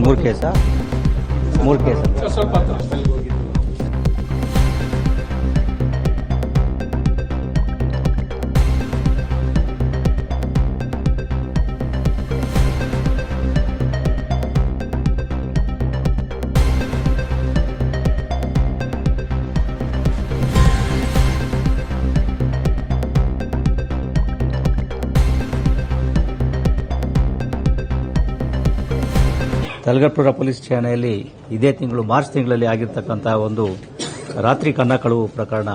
ಮೂರು ಕೇಸ ಮೂರು ಕೇಸ ಸ್ವಲ್ಪ ತಲಗಟ್ಪುರ ಪೊಲೀಸ್ ಠಾಣೆಯಲ್ಲಿ ಇದೇ ತಿಂಗಳು ಮಾರ್ಚ್ ತಿಂಗಳಲ್ಲಿ ಆಗಿರ್ತಕ್ಕಂಥ ಒಂದು ರಾತ್ರಿ ಕನ್ನ ಕಳುವು ಪ್ರಕರಣ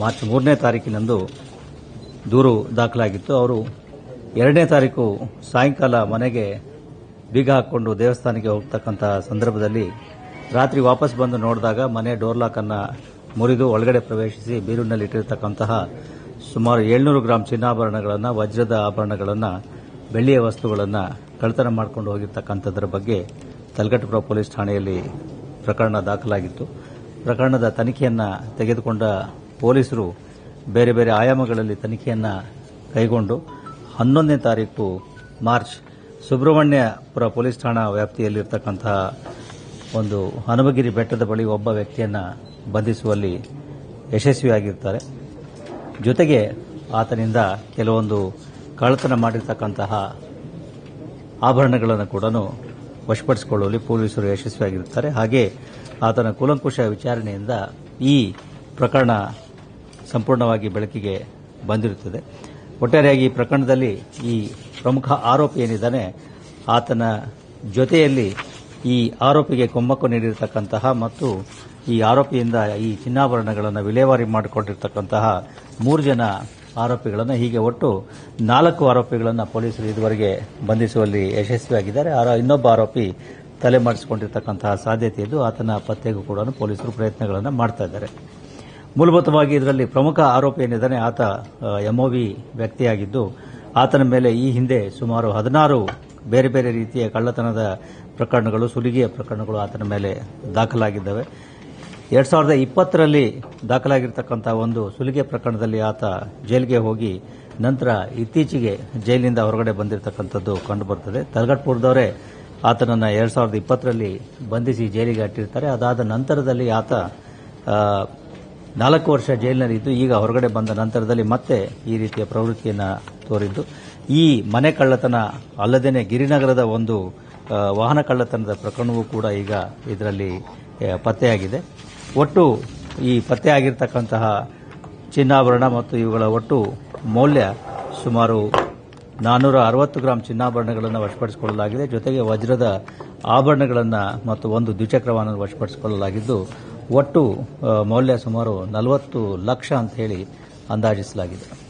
ಮಾರ್ಚ್ ಮೂರನೇ ತಾರೀಕಿನಂದು ದೂರು ದಾಖಲಾಗಿತ್ತು. ಅವರು ಎರಡನೇ ತಾರೀಕು ಸಾಯಂಕಾಲ ಮನೆಗೆ ಬೀಗ ಹಾಕ್ಕೊಂಡು ದೇವಸ್ಥಾನಕ್ಕೆ ಹೋಗ್ತಕ್ಕಂತಹ ಸಂದರ್ಭದಲ್ಲಿ ರಾತ್ರಿ ವಾಪಸ್ ಬಂದು ನೋಡಿದಾಗ ಮನೆ ಡೋರ್ ಲಾಕ್ ಅನ್ನ ಮುರಿದು ಒಳಗಡೆ ಪ್ರವೇಶಿಸಿ ಬೀರೂರಿನಲ್ಲಿ ಇಟ್ಟಿರತಕ್ಕಂತಹ ಸುಮಾರು ಏಳ್ನೂರು ಗ್ರಾಂ ಚಿನ್ನಾಭರಣಗಳನ್ನು, ವಜ್ರದ ಆಭರಣಗಳನ್ನು, ಬೆಳ್ಳಿಯ ವಸ್ತುಗಳನ್ನು ಕಳ್ತನ ಮಾಡಿಕೊಂಡು ಹೋಗಿರ್ತಕ್ಕಂಥದ್ರ ಬಗ್ಗೆ ತಲಗಟ್ಟಪುರ ಪೊಲೀಸ್ ಠಾಣೆಯಲ್ಲಿ ಪ್ರಕರಣ ದಾಖಲಾಗಿತ್ತು. ಪ್ರಕರಣದ ತನಿಖೆಯನ್ನು ತೆಗೆದುಕೊಂಡ ಪೊಲೀಸರು ಬೇರೆ ಬೇರೆ ಆಯಾಮಗಳಲ್ಲಿ ತನಿಖೆಯನ್ನು ಕೈಗೊಂಡು ಹನ್ನೊಂದನೇ ತಾರೀಕು ಮಾರ್ಚ್ ಸುಬ್ರಹ್ಮಣ್ಯಪುರ ಪೊಲೀಸ್ ಠಾಣಾ ವ್ಯಾಪ್ತಿಯಲ್ಲಿರತಕ್ಕಂತಹ ಒಂದು ಹನುಮಗಿರಿ ಬೆಟ್ಟದ ಬಳಿ ಒಬ್ಬ ವ್ಯಕ್ತಿಯನ್ನು ಬಂಧಿಸುವಲ್ಲಿ ಯಶಸ್ವಿಯಾಗಿರ್ತಾರೆ. ಜೊತೆಗೆ ಆತನಿಂದ ಕೆಲವೊಂದು ಕಳ್ಳತನ ಮಾಡಿರ್ತಕ್ಕಂತಹ ಆಭರಣಗಳನ್ನು ಕೂಡ ವಶಪಡಿಸಿಕೊಳ್ಳುವಲ್ಲಿ ಪೊಲೀಸರು ಯಶಸ್ವಿಯಾಗಿರುತ್ತಾರೆ. ಹಾಗೆ ಆತನ ಕೂಲಂಕುಷ ವಿಚಾರಣೆಯಿಂದ ಈ ಪ್ರಕರಣ ಸಂಪೂರ್ಣವಾಗಿ ಬೆಳಕಿಗೆ ಬಂದಿರುತ್ತದೆ. ಒಟ್ಟಾರೆಯಾಗಿ ಈ ಪ್ರಕರಣದಲ್ಲಿ ಈ ಪ್ರಮುಖ ಆರೋಪಿ ಏನಿದ್ದಾನೆ, ಆತನ ಜೊತೆಯಲ್ಲಿ ಈ ಆರೋಪಿಗೆ ಕೊಮ್ಮಕ್ಕು ನೀಡಿರತಕ್ಕಂತಹ ಮತ್ತು ಈ ಆರೋಪಿಯಿಂದ ಈ ಚಿನ್ನಾಭರಣಗಳನ್ನು ವಿಲೇವಾರಿ ಮಾಡಿಕೊಂಡಿರತಕ್ಕಂತಹ ಮೂರು ಜನ ಆರೋಪಿಗಳನ್ನು ಹೀಗೆ ಒಟ್ಟು ನಾಲ್ಕು ಆರೋಪಿಗಳನ್ನು ಪೊಲೀಸರು ಇದುವರೆಗೆ ಬಂಧಿಸುವಲ್ಲಿ ಯಶಸ್ವಿಯಾಗಿದ್ದಾರೆ. ಇನ್ನೊಬ್ಬ ಆರೋಪಿ ತಲೆ ಸಾಧ್ಯತೆ ಇದ್ದು ಆತನ ಪತ್ತೆಗೂ ಕೂಡ ಪೊಲೀಸರು ಪ್ರಯತ್ನಗಳನ್ನು ಮಾಡ್ತಾ ಇದ್ದಾರೆ. ಮೂಲಭೂತವಾಗಿ ಇದರಲ್ಲಿ ಪ್ರಮುಖ ಆರೋಪಿ ಏನಿದ್ದಾನೆ, ಆತ ಎಂಒವಿ ವ್ಯಕ್ತಿಯಾಗಿದ್ದು, ಆತನ ಮೇಲೆ ಈ ಹಿಂದೆ ಸುಮಾರು ಹದಿನಾರು ಬೇರೆ ಬೇರೆ ರೀತಿಯ ಕಳ್ಳತನದ ಪ್ರಕರಣಗಳು, ಸುಲಿಗೆಯ ಪ್ರಕರಣಗಳು ಆತನ ಮೇಲೆ ದಾಖಲಾಗಿದ್ದಾವೆ. ಎರಡ್ ಸಾವಿರದ ಇಪ್ಪತ್ತರಲ್ಲಿ ದಾಖಲಾಗಿರ್ತಕ್ಕಂಥ ಒಂದು ಸುಲಿಗೆ ಪ್ರಕರಣದಲ್ಲಿ ಆತ ಜೈಲಿಗೆ ಹೋಗಿ ನಂತರ ಇತ್ತೀಚೆಗೆ ಜೈಲಿನಿಂದ ಹೊರಗಡೆ ಬಂದಿರತಕ್ಕಂಥದ್ದು ಕಂಡುಬರುತ್ತದೆ ತಲಗಟ್ಪುರದವರೇ ಆತನನ್ನು ಎರಡು ಸಾವಿರದ ಇಪ್ಪತ್ತರಲ್ಲಿ ಬಂಧಿಸಿ ಜೈಲಿಗೆ ಅಟ್ಟಿರ್ತಾರೆ. ಅದಾದ ನಂತರದಲ್ಲಿ ಆತ ನಾಲ್ಕು ವರ್ಷ ಜೈಲಿನಲ್ಲಿ ಇದ್ದು ಈಗ ಹೊರಗಡೆ ಬಂದ ನಂತರದಲ್ಲಿ ಮತ್ತೆ ಈ ರೀತಿಯ ಪ್ರವೃತ್ತಿಯನ್ನು ತೋರಿದ್ದು. ಈ ಮನೆ ಕಳ್ಳತನ ಅಲ್ಲದೇ ಗಿರಿನಗರದ ಒಂದು ವಾಹನ ಕಳ್ಳತನದ ಪ್ರಕರಣವೂ ಕೂಡ ಈಗ ಇದರಲ್ಲಿ ಪತ್ತೆಯಾಗಿದೆ. ಒಟ್ಟು ಈ ಪತ್ತೆಯಾಗಿರ್ತಕ್ಕಂತಹ ಚಿನ್ನಾಭರಣ ಮತ್ತು ಇವುಗಳ ಒಟ್ಟು ಮೌಲ್ಯ ಸುಮಾರು ನಾನ್ನೂರ ಅರವತ್ತು ಗ್ರಾಂ ಚಿನ್ನಾಭರಣಗಳನ್ನು ವಶಪಡಿಸಿಕೊಳ್ಳಲಾಗಿದೆ. ಜೊತೆಗೆ ವಜ್ರದ ಆಭರಣಗಳನ್ನು ಮತ್ತು ಒಂದು ದ್ವಿಚಕ್ರ ವಾಹನ ವಶಪಡಿಸಿಕೊಳ್ಳಲಾಗಿದ್ದು, ಒಟ್ಟು ಮೌಲ್ಯ ಸುಮಾರು ನಲವತ್ತು ಲಕ್ಷ ಅಂತ ಹೇಳಿ ಅಂದಾಜಿಸಲಾಗಿದೆ.